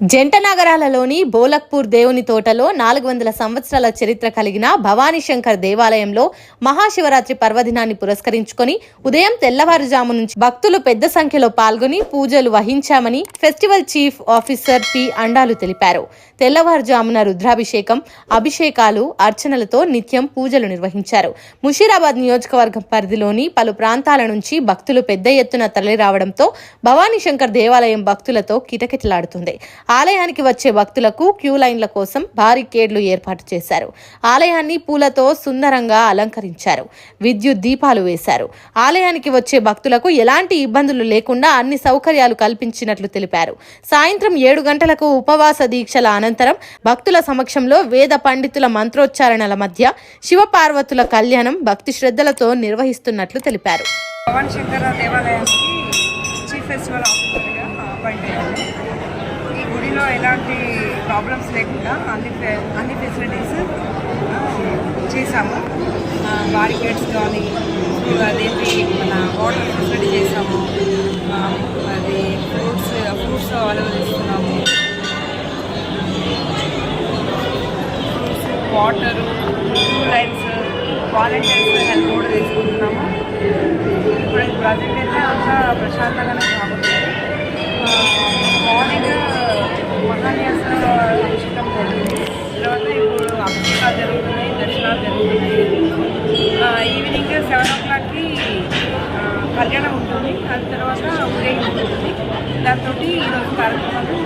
జంట నగరాలలోని బోలక్పూర్ దేవుని తోటలో నాలుగు వందల సంవత్సరాల చరిత్ర కలిగిన భవానీ శంకర్ దేవాలయంలో మహాశివరాత్రి పర్వదినాన్ని పురస్కరించుకొని ఉదయం తెల్లవారుజాము నుంచి భక్తులు పెద్ద సంఖ్యలో పాల్గొని పూజలు వహించామని festival chief officer P Andalu తెలిపారు. తెల్లవారుజామున రుద్రాభిషేకం అభిషేకాలు అర్చనలతో నిత్యం పూజలు నిర్వహించారు. ముషీరాబాద్ నియోజకవర్గం పరిధిలోని పలు ప్రాంతాల నుంచి భక్తులు పెద్ద ఎత్తున తరలిరావడంతో భవానీ శంకర్ దేవాలయం భక్తులతో కిటకిటలాడుతుంది. ఆలయానికి వచ్చే భక్తులకు క్యూ లైన్ల కోసం బారికేడ్లు ఏర్పాటు చేశారు. ఆలయాన్ని పూలతో సుందరంగా అలంకరించారు. విద్యుత్ దీపాలు వేశారు. ఆలయానికి వచ్చే భక్తులకు ఎలాంటి ఇబ్బందులు లేకుండా అన్ని సౌకర్యాలు కల్పించినట్లు తెలిపారు. సాయంత్రం ఏడు గంటలకు ఉపవాస దీక్షల అనంతరం భక్తుల సమక్షంలో వేద పండితుల మంత్రోచ్చారణల మధ్య శివపార్వతుల కళ్యాణం భక్తి శ్రద్ధలతో నిర్వహిస్తున్నట్లు తెలిపారు. పవన్ శంకర దేవాలయానికి చీఫ్ ఫెస్టివల్ ఆఫీసర్గా అపాయింట్ అయ్యాను ఈ గుడిలో ఎలాంటి ప్రాబ్లమ్స్ లేకుండా అన్ని ఫె- అన్ని ఫెసిలిటీస్ చేశాము. బారికేడ్స్ కానీ అదేంటి మన వాటర్ ఫెసిలిటీ చేసాము అది ఫ్రూట్స్ ఫ్రూట్స్ అవైలబుల్ ఇస్తున్నాము fruits water two lines volunteers help కూడా తీసుకుంటున్నాము. ఇప్పుడు ప్రజెంట్ అయితే అంతా ప్రశాంతంగానే సాగుతుంది జరుగుతున్నాయి దర్శనాలు జరుగుతున్నాయి ఈవినింగ్ సెవెన్ ఓ క్లాక్కి కళ్యాణం ఉంటుంది. దాని తర్వాత ఊరేగింపు ఉంటుంది. దాంతో ఈరోజు కార్యక్రమాలు